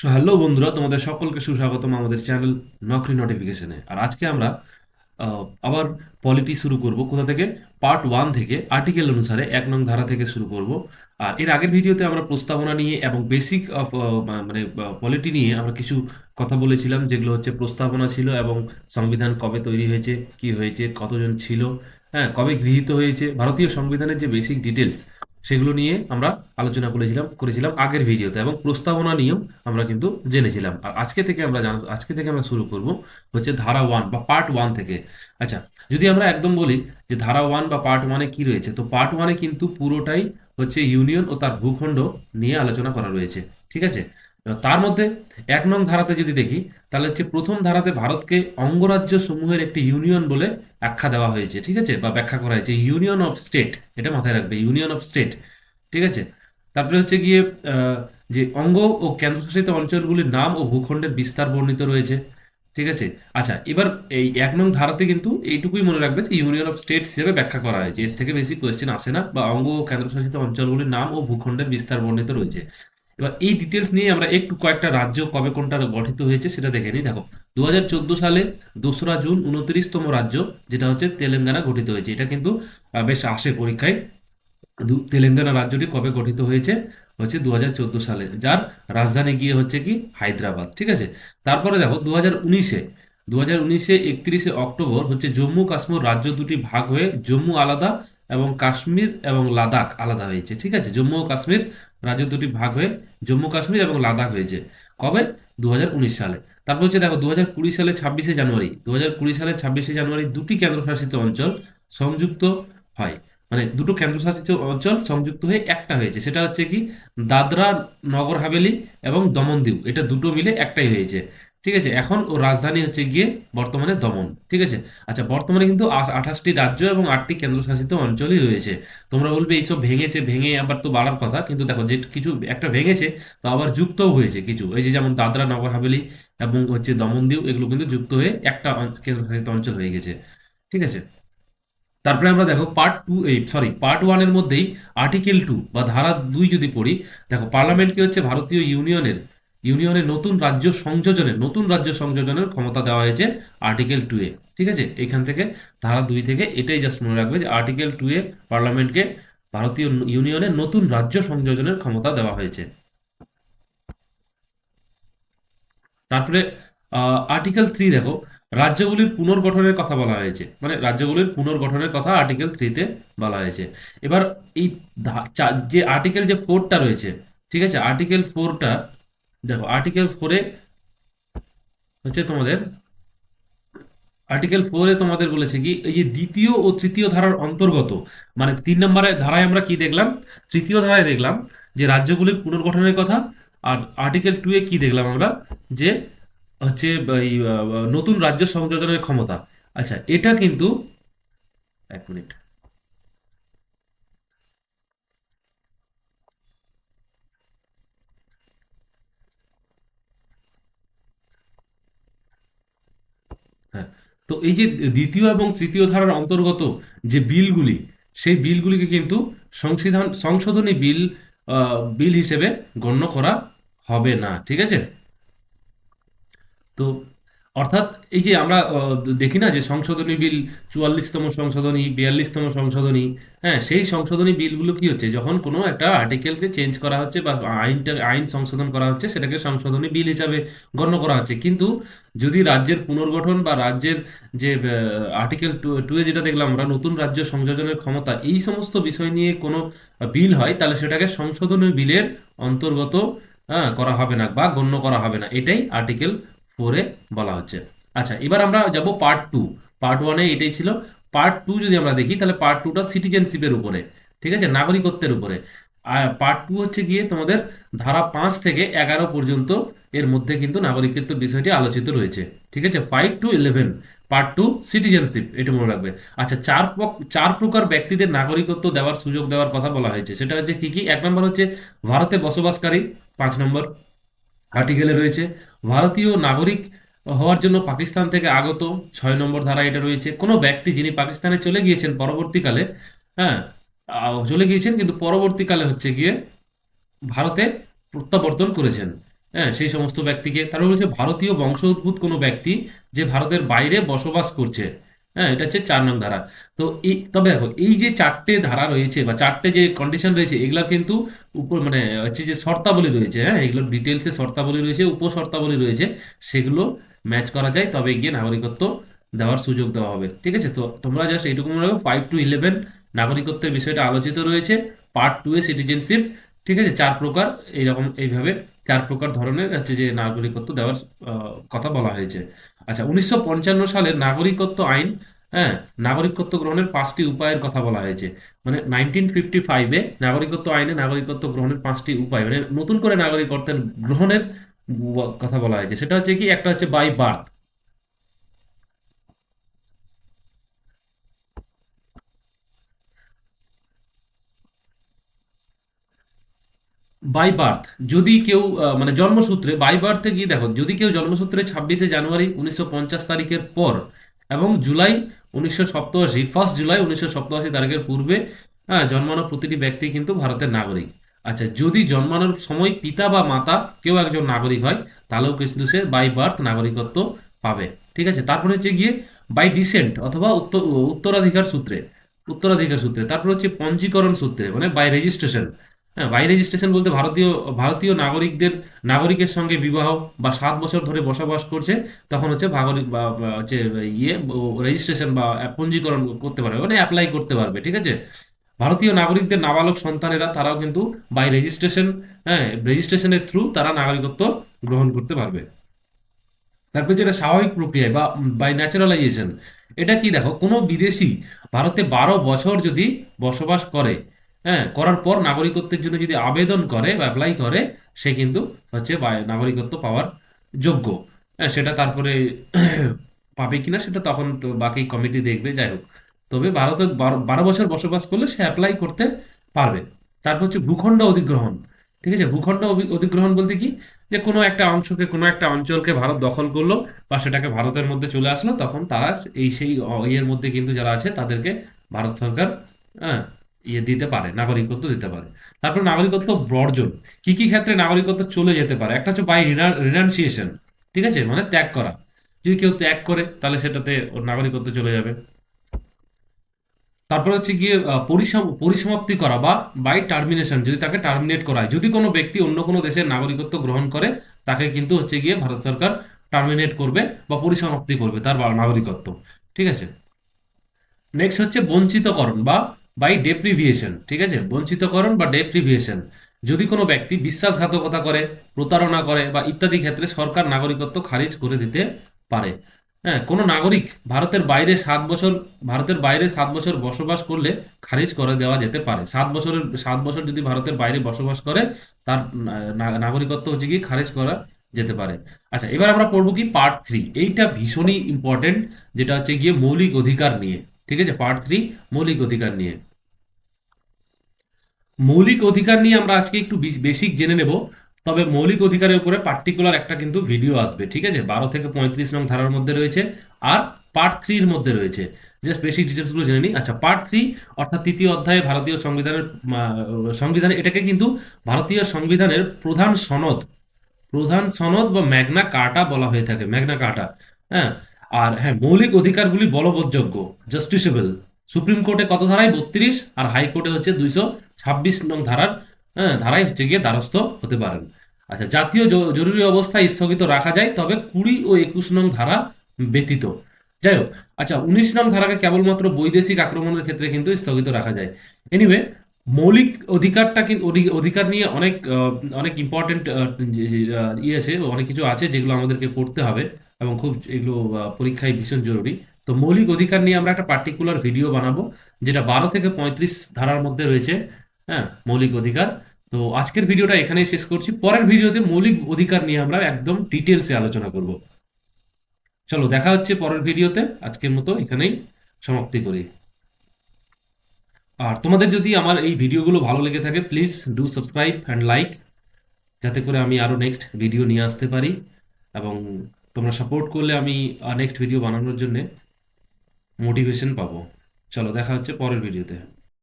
So hello বন্ধুরা, তোমাদের সকলকে সুস্বাগতম আমাদের চ্যানেল নকরি নোটিফিকেশনে আর আজকে আমরা আবার পলিটি শুরু করব। কোথা থেকে? পার্ট ওয়ান থেকে আর্টিকেল অনুসারে এক নং ধারা থেকে শুরু করব। আর এর আগের ভিডিওতে আমরা প্রস্তাবনা নিয়ে এবং বেসিক অফ মানে পলিটি নিয়ে আমরা কিছু কথা বলেছিলাম, যেগুলো হচ্ছে প্রস্তাবনা ছিল এবং সংবিধান কবে তৈরি হয়েছে, কি হয়েছে, কতজন ছিল হ্যাঁ কবে গৃহীত হয়েছে। ভারতীয় সংবিধানের যে বেসিক ডিটেলস সেগুলো নিয়ে আমরা আলোচনা করেছিলাম করেছিলাম আগের ভিডিওতে এবং প্রস্তাবনা নিয়েও আমরা কিন্তু জেনেছিলাম। আর আজকে থেকে আমরা জান, আজকে থেকে আমরা শুরু করব হচ্ছে ধারা ওয়ান বা পার্ট ওয়ান থেকে। আচ্ছা যদি আমরা একদম বলি যে ধারা ওয়ান বা পার্ট ওয়ানে কি রয়েছে, তো পার্ট ওয়ানে কিন্তু পুরোটাই হচ্ছে ইউনিয়ন ও তার ভূখণ্ড নিয়ে আলোচনা করা রয়েছে, ঠিক আছে? তার মধ্যে এক নং ধারাতে যদি দেখি, তাহলে হচ্ছে প্রথম ধারাতে ভারতকে অঙ্গরাজ্য সমূহের একটি ইউনিয়ন বলে আখ্যা দেওয়া হয়েছে, ঠিক আছে? বা ব্যাখ্যা করা হয়েছে, ইউনিয়ন অফ স্টেট, এটা মাথায় রাখবে, ইউনিয়ন অফ স্টেট, ঠিক আছে? তারপরে হচ্ছে গিয়ে যে অঙ্গ ও কেন্দ্রশাসিত অঞ্চলগুলির নাম ও ভূখণ্ডের বিস্তার বর্ণিত রয়েছে, ঠিক আছে? আচ্ছা এবার এই এক নং ধারাতে কিন্তু এইটুকুই মনে রাখবে যে ইউনিয়ন অফ স্টেট হিসেবে ব্যাখ্যা করা হয়েছে, এর থেকে বেশি কোয়েশ্চেন আসে না, বা অঙ্গ ও কেন্দ্রশাসিত অঞ্চলগুলির নাম ও ভূখণ্ডের বিস্তার বর্ণিত রয়েছে। এবার এই ডিটেলস নিয়ে আমরা একটু কয়েকটা রাজ্য কবে কোনটা গঠিত হয়েছে সেটা দেখে নিই। দেখো, দুহাজার চোদ্দ সালে দোসরা জুন উনত্রিশতম রাজ্য যেটা হচ্ছে তেলেঙ্গানা গঠিত হয়েছে। এটা কিন্তু বেশ আসে পরীক্ষায়। তেলেঙ্গানা রাজ্যটি কবে গঠিত হয়েছে? হচ্ছে দুহাজার চোদ্দ সালে, যার রাজধানী গিয়ে হচ্ছে কি? হায়দ্রাবাদ, ঠিক আছে? তারপরে দেখো দু হাজার উনিশে দু হাজার উনিশে একত্রিশে অক্টোবর হচ্ছে জম্মু কাশ্মীর রাজ্য দুটি ভাগ হয়ে জম্মু আলাদা এবং কাশ্মীর এবং লাদাখ আলাদা হয়েছে, ঠিক আছে? জম্মু ও কাশ্মীর রাজ্য দুটি ভাগ হয়ে জম্মু কাশ্মীর এবং লাদাখ হয়েছে। কবে? দু হাজার উনিশ সালে। তারপর হচ্ছে দেখো দু হাজার কুড়ি সালে ছাব্বিশে জানুয়ারি। দু হাজার কুড়ি সালে ছাব্বিশে জানুয়ারি দুটি কেন্দ্রশাসিত অঞ্চল সংযুক্ত হয়। মানে দুটো কেন্দ্রশাসিত অঞ্চল সংযুক্ত হয়ে একটা হয়েছে। সেটা হচ্ছে কি? দাদরা, নগর হাভেলি এবং দমন দিউ। এটা দুটো মিলে একটাই হয়েছে। ঠিক আছে? এখন ও রাজধানী হচ্ছে গিয়ে বর্তমানে দমন। ঠিক আছে? আচ্ছা বর্তমানে কিন্তু আঠাশটি রাজ্য এবং আটটি কেন্দ্রশাসিত অঞ্চলই রয়েছে। তোমরা বলবে এইসব ভেঙেছে, ভেঙে আবার তো বাড়ার কথা, কিন্তু দেখো যে কিছু একটা ভেঙেছে, তো আবার যুক্তও হয়েছে কিছু। এই যে যেমন দাদরা, নগর হাভেলি এবং হচ্ছে দমন দিউ এগুলো কিন্তু যুক্ত হয়ে একটা কেন্দ্রশাসিত অঞ্চল হয়ে গেছে। ঠিক আছে? তারপরে আমরা দেখো পার্ট টু এই সরি পার্ট ওয়ানের মধ্যেই আর্টিকেল টু বা ধারা দুই যদি পড়ি, দেখো পার্লামেন্টকে হচ্ছে? ভারতীয় ইউনিয়নের ইউনিয়নের নতুন রাজ্য সংযোজনের, নতুন রাজ্য সংযোজনের ক্ষমতা দেওয়া হয়েছে আর্টিকেল টু এ। ঠিক আছে? এখান থেকে, ধারা দুই থেকে এটাই জাস্ট মনে রাখবে যে আর্টিকেল টু এ পার্লামেন্টকে ভারতীয় ইউনিয়নের নতুন রাজ্য সংযোজনের ক্ষমতা দেওয়া হয়েছে। তারপরে আর্টিকেল থ্রি দেখো, রাজ্যগুলির পুনর্গঠনের কথা বলা হয়েছে। মানে রাজ্যগুলির পুনর্গঠনের কথা আর্টিকেল থ্রিতে বলা হয়েছে। এবার এই যে আর্টিকেল যে ফোরটা রয়েছে, ঠিক আছে? আর্টিকেল ফোরটা দেখো আর্টিকেল ফোরে হচ্ছে তোমাদের আর্টিকেল ফোরে তোমাদের বলেছে কি, এই যে দ্বিতীয় ও তৃতীয় ধারার অন্তর্গত মানে তিন নম্বরের ধারায় আমরা কি দেখলাম, তৃতীয় ধারায় দেখলাম যে রাজ্যগুলির পুনর্গঠনের কথা, আর আর্টিকেল টু এ কি দেখলাম আমরা, যে হচ্ছে এই নতুন রাজ্য সংযোজনের ক্ষমতা। আচ্ছা এটা কিন্তু, এক মিনিট হ্যাঁ তো এই যে দ্বিতীয় এবং তৃতীয় ধারার অন্তর্গত যে বিলগুলি, সেই বিলগুলিকে কিন্তু সংশোধন সংশোধনী বিল বিল হিসেবে গণ্য করা হবে না, ঠিক আছে? তো অর্থাৎ এই যে আমরা দেখি না যে সংশোধনী বিল চুয়াল্লিশতম সংশোধনী বিয়াল্লিশতম সংশোধনী হ্যাঁ সেই সংশোধনী বিলগুলো কি হচ্ছে? যখন কোনো একটা আর্টিকেলকে চেঞ্জ করা হচ্ছে বা আইনটা আইন সংশোধন করা হচ্ছে সেটাকে সংশোধনী বিল হিসাবে গণ্য করা হচ্ছে। কিন্তু যদি রাজ্যের পুনর্গঠন বা রাজ্যের যে আর্টিকেল টু এ যেটা দেখলাম আমরা নতুন রাজ্য সংযোজনের ক্ষমতা এই সমস্ত বিষয় নিয়ে কোনো বিল হয় তাহলে সেটাকে সংশোধনী বিলের অন্তর্গত হ্যাঁ, করা হবে না বা গণ্য করা হবে না। এটাই আর্টিকেল ফোরে বলা হচ্ছে। আচ্ছা এবার আমরা যাব পার্ট টু পার্ট ওয়ানে এটাই ছিল। পার্ট টু যদি আমরা দেখি, তাহলে পার্ট টুটা সিটিজেনশিপের উপরে, ঠিক আছে? নাগরিকত্বের উপরে। আর পার্ট টু হচ্ছে গিয়ে তোমাদের ধারা পাঁচ থেকে এগারো পর্যন্ত এর মধ্যে কিন্তু নাগরিকত্ব বিষয়টি আলোচিত রয়েছে, ঠিক আছে? Five two eleven part two citizenship এটা মনে রাখবে। আচ্ছা চার চার প্রকার ব্যক্তিদের নাগরিকত্ব দেওয়ার সুযোগ দেওয়ার কথা বলা হয়েছে। সেটা হচ্ছে কি কি? এক নম্বর হচ্ছে ভারতে বসবাসকারী, পাঁচ নম্বর আর্টিকেলে রয়েছে, ভারতীয় নাগরিক হওয়ার জন্য পাকিস্তান থেকে আগত ছয় নম্বর ধারা এটা রয়েছে। কোনো ব্যক্তি যিনি পাকিস্তানে চলে গিয়েছেন পরবর্তীকালে হ্যাঁ চলে গিয়েছেন কিন্তু পরবর্তীকালে হচ্ছে গিয়ে ভারতে প্রত্যাবর্তন করেছেন। হ্যাঁ সেই সমস্ত ব্যক্তিকে। তারপর বলছে, ভারতীয় বংশোদ্ভূত কোনো ব্যক্তি যে ভারতের বাইরে বসবাস করছে হ্যাঁ এটা হচ্ছে চার নং ধারা। তো এই, তবে দেখো, এই যে চারটে ধারা রয়েছে বা চারটে যে কন্ডিশন রয়েছে এগুলা কিন্তু উপর মানে হচ্ছে যে শর্তাবলী রয়েছে হ্যাঁ? এগুলো ডিটেলসে শর্তাবলী রয়েছে, উপশর্তাবলী রয়েছে, সেগুলো ম্যাচ করা যায়, তবে গিয়ে নাগরিকত্ব দেওয়ার সুযোগ দেওয়া হবে, ঠিক আছে? তো তোমরা জাস্ট এইটুকু মনে রাখো ফাইভ টু ইলেভেন নাগরিকত্বের বিষয়টা আলোচিত রয়েছে পার্ট টু এ সিটিজেনশিপ ঠিক আছে? চার প্রকার, এইরকম, এইভাবে চার প্রকার ধরনের হচ্ছে যে নাগরিকত্ব দেওয়ার কথা বলা হয়েছে। আচ্ছা উনিশশো সালের নাগরিকত্ব আইন হ্যাঁ নাগরিকত্ব গ্রহণের পাঁচটি উপায়ের কথা বলা হয়েছে। মানে নাইনটিন ফিফটি ফাইভে নাগরিকত্ব আইনে নাগরিকত্ব গ্রহণের পাঁচটি উপায় মানে নতুন করে নাগরিকত্বের গ্রহণের কথা বলা হয়েছে। সেটা হচ্ছে কি? একটা হচ্ছে বাই বার্থ বাই বার্থ যদি কেউ মানে জন্মসূত্রে বাই বার্থে গিয়ে দেখো, যদি কেউ জন্মসূত্রে ছাব্বিশে জানুয়ারি উনিশশো পঞ্চাশ তারিখের পর এবং জুলাই উনিশশো সপ্তাশি ফার্স্ট জুলাই উনিশশো সপ্তাশি তারিখের পূর্বে হ্যাঁ জন্মানো প্রতিটি ব্যক্তি কিন্তু ভারতের নাগরিক। আচ্ছা যদি জন্মানোর সময় পিতা বা মাতা কেউ একজন নাগরিক হয়, তাহলেও কিন্তু সে বাই বার্থ নাগরিকত্ব পাবে। ঠিক আছে? তারপরে হচ্ছে গিয়ে বাই ডিসেন্ট অথবা উত্তর উত্তরাধিকার সূত্রে উত্তরাধিকার সূত্রে, তারপর হচ্ছে পঞ্জীকরণ সূত্রে মানে বাই রেজিস্ট্রেশন হ্যাঁ বাই রেজিস্ট্রেশন বলতে ভারতীয় ভারতীয় নাগরিকদের, নাগরিকের সঙ্গে বিবাহ বা সাত বছর ধরে বসবাস করছে, তখন হচ্ছে নাগরিক বা বা, হচ্ছে ইয়ে রেজিস্ট্রেশন বা পঞ্জীকরণ করতে পারবে মানে অ্যাপ্লাই করতে পারবে, ঠিক আছে? ভারতীয় নাগরিকদের নাবালক সন্তানেরা, তারাও কিন্তু বাই রেজিস্ট্রেশন হ্যাঁ রেজিস্ট্রেশনের থ্রু তারা নাগরিকত্ব গ্রহণ করতে পারবে। তারপর যেটা স্বাভাবিক প্রক্রিয়ায় বা বাই ন্যাচারালাইজেশন এটা কি দেখো, কোনো বিদেশি ভারতে বারো বছর যদি বসবাস করে হ্যাঁ করার পর নাগরিকত্বের জন্য যদি আবেদন করে বা অ্যাপ্লাই করে, সে কিন্তু হচ্ছে নাগরিকত্ব পাওয়ার যোগ্য। হ্যাঁ সেটা তারপরে পাবে কিনা সেটা তখন বাকি কমিটি দেখবে, যাই হোক। তবে ভারতে বারো বছর বসবাস করলে সে অ্যাপ্লাই করতে পারবে। তারপর হচ্ছে ভূখণ্ড অধিগ্রহণ। ঠিক আছে? ভূখণ্ড অধিগ্রহণ বলতে কি? যে কোনো একটা অংশকে, কোনো একটা অঞ্চলকে ভারত দখল করল বা সেটাকে ভারতের মধ্যে চলে আসলো, তখন তারা এই সেই ইয়ের মধ্যে কিন্তু যারা আছে তাদেরকে ভারত সরকার হ্যাঁ ইয়ে দিতে পারে, নাগরিকত্ব দিতে পারে। তারপর নাগরিকত্ব বর্জন। কি কি ক্ষেত্রে নাগরিকত্ব চলে যেতে পারে? একটা হচ্ছে বাই রিনাউন্সিয়েশন ঠিক আছে? মানে ত্যাগ করা। যদি কেউ ত্যাগ করে, তাহলে সেটাতে ওর নাগরিকত্ব চলে যাবে। তারপর হচ্ছে গিয়ে পরিসমাপ্তি করা বা বাই টার্মিনেশন যদি তাকে টার্মিনেট করা হয়। যদি কোনো ব্যক্তি অন্য কোনো দেশের নাগরিকত্ব গ্রহণ করে, তাকে কিন্তু হচ্ছে গিয়ে ভারত সরকার টার্মিনেট করবে বা পরিসমাপ্তি করবে তার নাগরিকত্ব। ঠিক আছে? নেক্সট হচ্ছে বঞ্চিতকরণ বা বাই ডেপ্রিভিয়েশন ঠিক আছে? বঞ্চিতকরণ বা ডেপ্রিভিয়েশন যদি কোনো ব্যক্তি বিশ্বাসঘাতকতা করে, প্রতারণা করে বা ইত্যাদি ক্ষেত্রে সরকার নাগরিকত্ব খারিজ করে দিতে পারে। হ্যাঁ কোনো নাগরিক ভারতের বাইরে সাত বছর, ভারতের বাইরে সাত বছর বসবাস করলে খারিজ করে দেওয়া যেতে পারে। সাত বছরের, সাত বছর যদি ভারতের বাইরে বসবাস করে, তার নাগরিকত্ব হচ্ছে কি খারিজ করা যেতে পারে। আচ্ছা এবার আমরা পড়ব কি পার্ট থ্রি এইটা ভীষণই ইম্পর্টেন্ট যেটা হচ্ছে গিয়ে মৌলিক অধিকার নিয়ে, ঠিক আছে? পার্ট থ্রি মৌলিক অধিকার নিয়ে। মৌলিক অধিকার নিয়ে আমরা আজকে একটু বেসিক জেনে নেব। তবে মৌলিক অধিকারের উপরে পার্টিকুলার একটা কিন্তু ভিডিও আসবে, ঠিক আছে? বারো থেকে পঁয়ত্রিশ নং ধারার মধ্যে রয়েছে আর পার্ট থ্রির মধ্যে রয়েছে। জাস্ট বেসিক ডিটেলসগুলো জেনে নিই। আচ্ছা পার্ট থ্রি অর্থাৎ তৃতীয় অধ্যায়ে ভারতীয় সংবিধানের সংবিধান এটাকে কিন্তু ভারতীয় সংবিধানের প্রধান সনদ প্রধান সনদ বা ম্যাগনা কাটা বলা হয়ে থাকে, ম্যাগনা কাটা হ্যাঁ? আর হ্যাঁ মৌলিক অধিকারগুলি বলবৎযোগ্য জাস্টিসেবল সুপ্রিম কোর্টে কত ধারায়? বত্রিশ। আর হাইকোর্টে হচ্ছে দুইশো ছাব্বিশ নং ধারার হ্যাঁ ধারায় হচ্ছে গিয়ে দ্বারস্থ হতে পারেন। আচ্ছা জাতীয় জরুরি অবস্থা স্থগিত রাখা যায়, তবে কুড়ি ও একুশ নং ধারা ব্যতীত। যাই হোক আচ্ছা উনিশ নং ধারাকে কেবলমাত্র বৈদেশিক আক্রমণের ক্ষেত্রে কিন্তু স্থগিত রাখা যায়। এনিওয়ে মৌলিক অধিকারটা কিন্তু অধিকার নিয়ে অনেক অনেক ইম্পর্টেন্ট ইয়ে আছে, অনেক কিছু আছে যেগুলো আমাদেরকে পড়তে হবে এবং খুব এগুলো পরীক্ষায় ভীষণ জরুরি। তো মৌলিক অধিকার নিয়ে আমরা একটা পার্টিকুলার ভিডিও বানাবো, যেটা বারো থেকে পঁয়ত্রিশ ধারার মধ্যে রয়েছে হ্যাঁ মৌলিক অধিকার। তো আজকের ভিডিওটা এখানেই শেষ করছি। পরের ভিডিওতে মৌলিক অধিকার নিয়ে আমরা একদম ডিটেলসে আলোচনা করব। চলো, দেখা হচ্ছে পরের ভিডিওতে আজকের মতো এখানেই সমাপ্তি করি। আর তোমাদের যদি আমার এই ভিডিওগুলো ভালো লেগে থাকে please do subscribe and like যাতে করে আমি আরও নেক্সট ভিডিও নিয়ে আসতে পারি। এবং তোমরা সাপোর্ট করলে আমি নেক্সট ভিডিও বানানোর জন্যে। মোটিভেশন পাবো। চলো দেখা হচ্ছে পরের ভিডিওতে